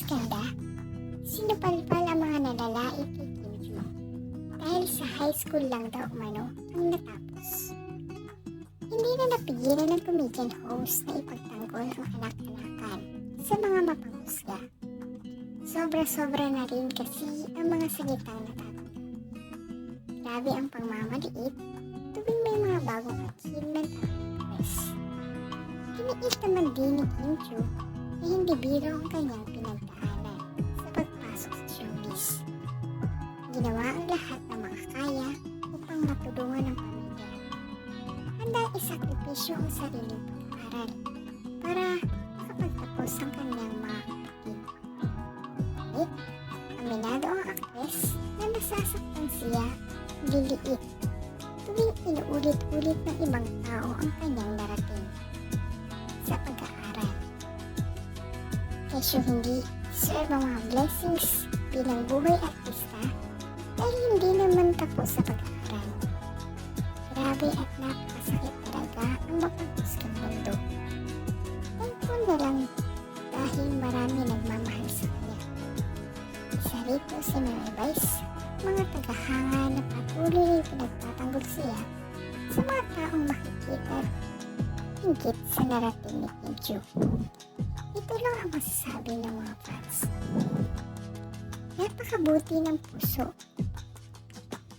Skanda, sinupalpal ang mga nalalait kay Kim Joo. Dahil sa high school lang daw umano ang natapos. Hindi na napigilan ng comedian host na ipagtanggol ang anak-anakan sa mga mapanghusga. Sobra-sobra na rin kasi ang mga salitang natatanggap. Grabe ang pagmamaliit tuwing may mga bagong achievement ang press. Tiniis naman din ni Kim Joo na hindi biro ang kanyang pinagdaanan sa pagpasok sa showbiz. Ginawa ang lahat ng mga kaya upang matulungan ang pamilya. Handa isakripisyo ang sariling pag-aaral para makapagtapos ang kanyang mga kapatid. Ngunit, aminado ang aktres na nasasaktan siya liliit tuwing inuulit-ulit ng ibang tao ang kanyang narating sa pag-aaral. Kesyo hindi ang mga blessings bilang buhay artista dahil hindi naman tapos sa pag-aaral. Grabe at napakasakit talaga ang mapaghusgang mundo. Thankful na lang dahil marami nagmamahal sa kanya. Isa rito si Mary Vice, mga tagahanga na patuloy na pinagtatanggol siya sa mga taong makikita hingkit sa narating ni Kim Joo. Ito lang ang masasabi ng mga fans. Napakabuti ng puso.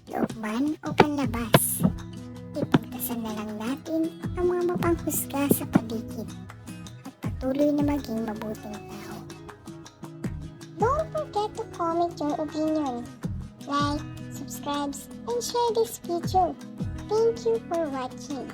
Loob man o panlabas. Ipagdasal na lang natin ang mga mapanghusga sa paligid at patuloy na maging mabuting tao. Don't forget to comment your opinion. Like, subscribe, and share this video. Thank you for watching.